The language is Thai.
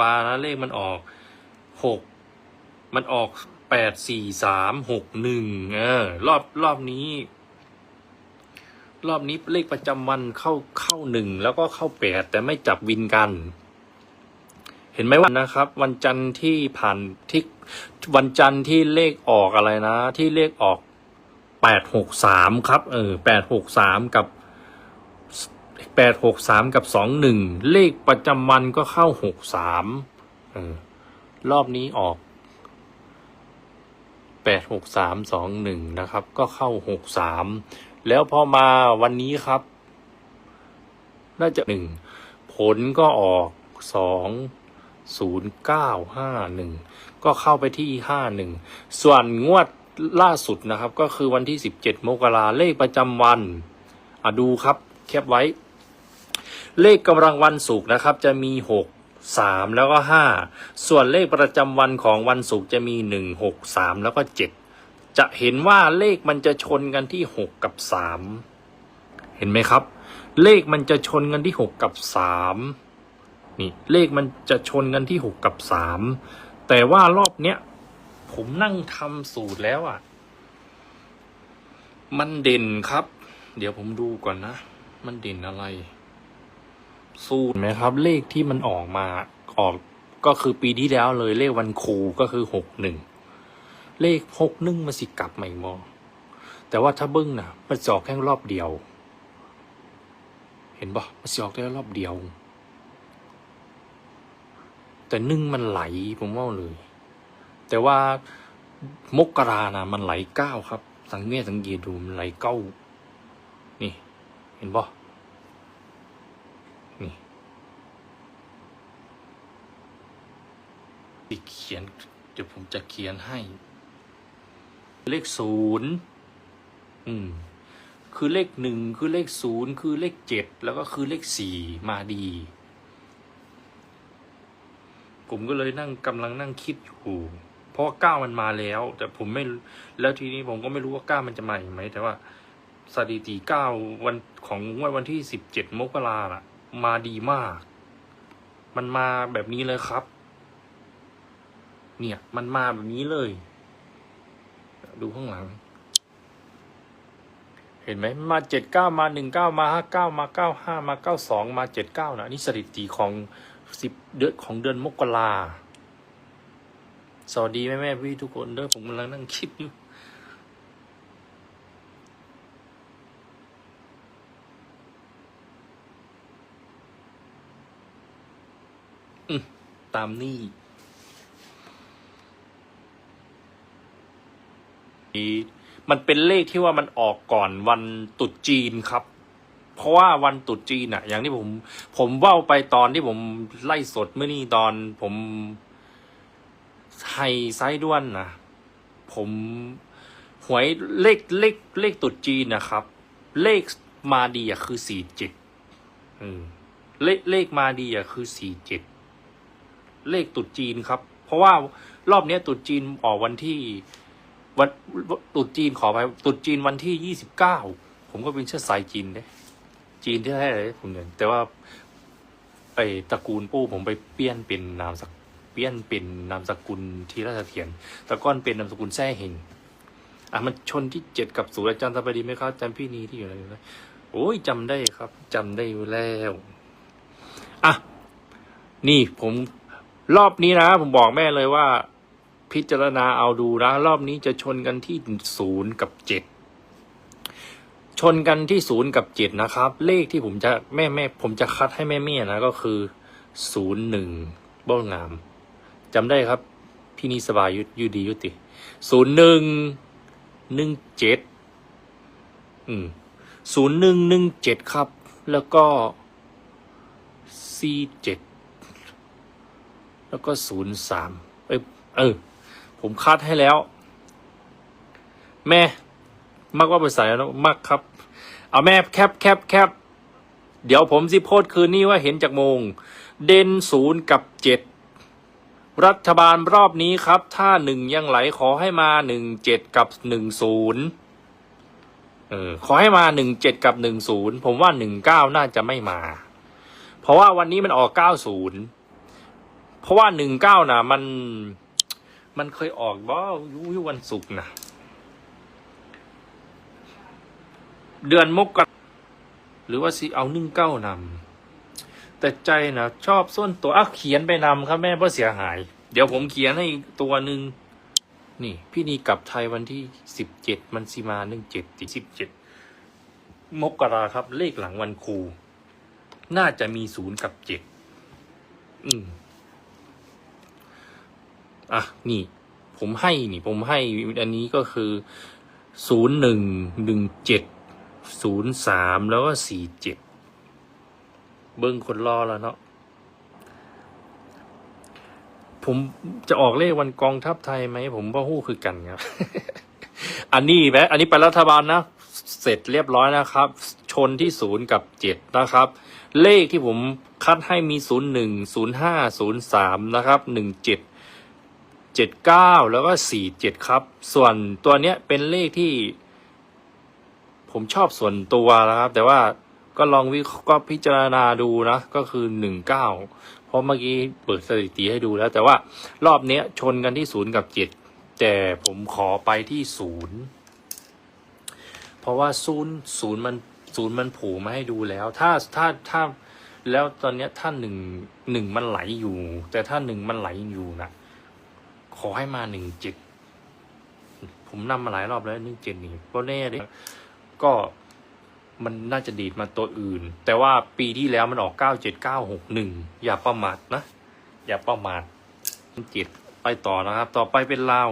วานะเลขมันออกหกมันออกแปดสี่สามหกหนึ่งเออ รอบรอบนี้ รอบนี้เลขประจำวันเข้าเข้าหนึ่งแล้วก็เข้าแปดแต่ไม่จับวินกัน เห็นไหมว่านะครับ วันจันทร์ที่ผ่านที่วันจันทร์ที่เลขออกอะไรนะ ที่เลขออกแปดหกสามครับ เออแปดหกสามกับ แปดหกสามกับสองหนึ่งเลขประจำวันก็เข้าหกสามรอบนี้ออกแปดหกสามสองหนึ่งนะครับ ก็เข้าหกสามแล้วพอมาวันนี้ครับ น่าจะหนึ่งผลก็ออกสองศูนย์เก้าห้าหนึ่งก็เข้าไปที่ห้าหนึ่งส่วนงวดล่าสุดนะครับ ก็คือวันที่สิบเจ็ดมกราเลขประจำวันอะดูครับ แคปไว้ เลขกำลังวันศุกร์นะครับจะมีหกสามแล้วก็ห้าส่วนเลขประจำวันของวันศุกร์จะมีหนึ่งหกสามแล้วก็เจ็ดจะเห็นว่าเลขมันจะชนกันที่หกกับสามเห็นไหมครับ เลขมันจะชนกันที่หกกับสามนี่เลขมันจะชนกันที่หกกับสามแต่ว่ารอบเนี้ยผมนั่งทำสูตรแล้วอะ มันเด่นครับ เดี๋ยวผมดูก่อนนะ มันเด่นอะไร สูตรไหมครับ เลขที่มันออกมาออกก็คือปีที่แล้วเลยเลขวันครูก็คือหกหนึ่งเลขหกหนึ่งมาสิกลับใหม่มอแต่ว่าถ้าเบิ้งนะมันจอกแค่รอบเดียว เห็นปะมันจอกได้รอบเดียว แต่หนึ่งมันไหลผมว่าเลย แต่ว่ามกรานะมันไหลเก้าครับ สังเกตสังเกตดูมันไหลเก้า นี่ เห็นปะนี่ที่ เขียน เดี๋ยวผมจะเขียนให้ เลขศูนย์อืม คือเลขหนึ่งคือเลขศูนย์คือเลขเจ็ดแล้วก็คือเลขสี่มาดี ผมก็เลยนั่งกำลังนั่งคิดอยู่เพราะเก้ามันมาแล้ว แต่ผมไม่แล้วทีนี้ผมก็ไม่รู้ว่าเก้ามันจะมาอีกไหมแต่ว่าสถิติเก้าวันของงวดวันที่สิบเจ็ดมกราล่ะ มาดีมาก มันมาแบบนี้เลยครับ เนี่ย มันมาแบบนี้เลย ดูข้างหลัง เห็นไหมมาเจ็ดเก้ามาหนึ่งเก้ามาห้าเก้ามาเก้าห้ามาเก้าสองมาเจ็ดเก้านะนี่สถิติของสิบเดือนของเดือนมกราสวัสดีแม่แม่พี่ทุกคนเด้อผมกำลังนั่งคิดอยู่ตามนี่ มันเป็นเลขที่ว่ามันออกก่อนวันตรุษจีนครับ เพราะว่าวันตรุษจีนอะอย่างที่ผม ผมเว่าไปตอนที่ผมไล่สดเมื่อนี่ตอนผมไฮไซด้วนนะผมหวยเลขเลขเลขตรุษจีนนะครับ เลขมาดีอะคือสี่เจ็ดเลขเลขมาดีอะคือสี่เจ็ดเลขตรุษจีนครับ เพราะว่ารอบนี้ยตรุษจีนออกวันที่ วันตรุษจีนขอไปตรุษจีนวันที่ยี่สิบเก้าผมก็เป็นเชื้อสายจีนเด้จีนที่แท้เลยผมเนี่ยแต่ว่า ไอ้ตระกูลปู่ผมไปเปลี่ยนเป็นนามสกเปลี่ยนเป็นนามสกุลทีราชเทียนต่ก้อนเป็นนามสกุลแท้เฮงอะมันชนที่เจ็ดกับศูนย์อาจารย์สบายดีไหมครับอาจารย์พี่นีที่อยู่อะไรนโอ้ยจำได้ครับจำได้อยู่แล้วอะนี่ผมรอบนี้นะ ผมบอกแม่เลยว่า พิจารณาเอาดูนะ รอบนี้จะชนกันที่ศูนย์กับเจ็ดชนกันที่ศูนย์กับเจ็ดนะครับ เลขที่ผมจะแม่แม่ผมจะคัดให้แม่แม่นะก็คือศูนย์หนึ่งบ้งามจำได้ครับ พี่นิสบายยุยูดียุติศูนย์หนึ่งหนึ่งเจ็ดอืมศูนย์หนึ่งหนึ่งเจ็ดครับ แล้วก็สี่เจ็ดแล้วก็ศูนย์สามเอ้ยเออ ผมคัดให้แล้ว แม่มักว่าไปใส่แล้วมักครับ เอาแม่แคปแคปแคปเดี๋ยวผมสิโพสคืนนี้ว่าเห็นจากโมง เด่นศูนย์กับเจ็ดรัฐบาลรอบนี้ครับ ถ้าหนึ่งยังไหลขอให้มาหนึ่งเจ็ดกับหนึ่งศูนย์เออขอให้มาหนึ่งเจ็ดกับหนึ่งศูนย์ผมว่าหนึ่งเก้าน่าจะไม่มา เพราะว่าวันนี้มันออกเก้าศูนย์เพราะว่าหนึ่งเก้านะมัน มันเคยออกว่ายุวันศุกร์นะเดือนมกราหรือว่าสิเอาหนึ่งเก้านำแต่ใจนะชอบส้นตัวอะเขียนไปนำครับแม่เพราะเสียหาย เดี๋ยวผมเขียนให้อีกตัวหนึ่งนี่ พี่นีกลับไทยวันที่สิบเจ็ดมันสิมาหนึ่งเจ็ดติสิบเจ็ดมกราครับ เลขหลังวันครู น่าจะมีศูนย์กับเจ็ดอืม อะนี่ ผมให้นี่ผมให้อันนี้ก็คือศูนย์หนึ่งหนึ่งเจ็ดศูนย์สามแล้วก็สี่เจ็ดเบิ้งคนรอแล้วเนาะผมจะออกเลขวันกองทัพไทยไหม ผมว่าหู้คือกันครับ อันนี้แมอันนี้ไปรัฐบาลนะ เสร็จเรียบร้อยนะครับ ชนที่ศูนย์กับเจ็ดนะครับ เลขที่ผมคัดให้มีศูนย์หนึ่งศูนย์ห้าศูนย์สามนะครับหนึ่งเจ็ด เจ็ดเก้าแล้วก็สี่เจ็ดครับ ส่วนตัวเนี้ยเป็นเลขที่ ผมชอบส่วนตัวนะครับ แต่ว่าก็ลองวิก็พิจารณาดูนะ ก็คือหนึ่งเก้าเพราะเมื่อกี้เปิดสถิติให้ดูแล้ว แต่ว่ารอบเนี้ยชนกันที่ศูนย์กับเจ็ดแต่ผมขอไปที่ศูนย์เพราะว่าศูนย์ศูนย์มันศูนย์มันผูมาให้ดูแล้ว ถ้าถ้าถ้าแล้วตอนเนี้ยถ้าหนึ่งหนึ่งมันไหลอยู่ แต่ถ้าหนึ่งมันไหลอยู่นะ ขอให้มาหนึ่งเจ็ดผมนำมาหลายรอบแล้วหนึ่งเจ็ดนี่ก็แน่ดิก็มันน่าจะดีดมาตัวอื่น แต่ว่าปีที่แล้วมันออกเก้าเจ็ดเก้าหกหนึ่งอย่าประมาทนะ อย่าประมาทเจ็ดไปต่อนะครับ ต่อไปเป็นลาว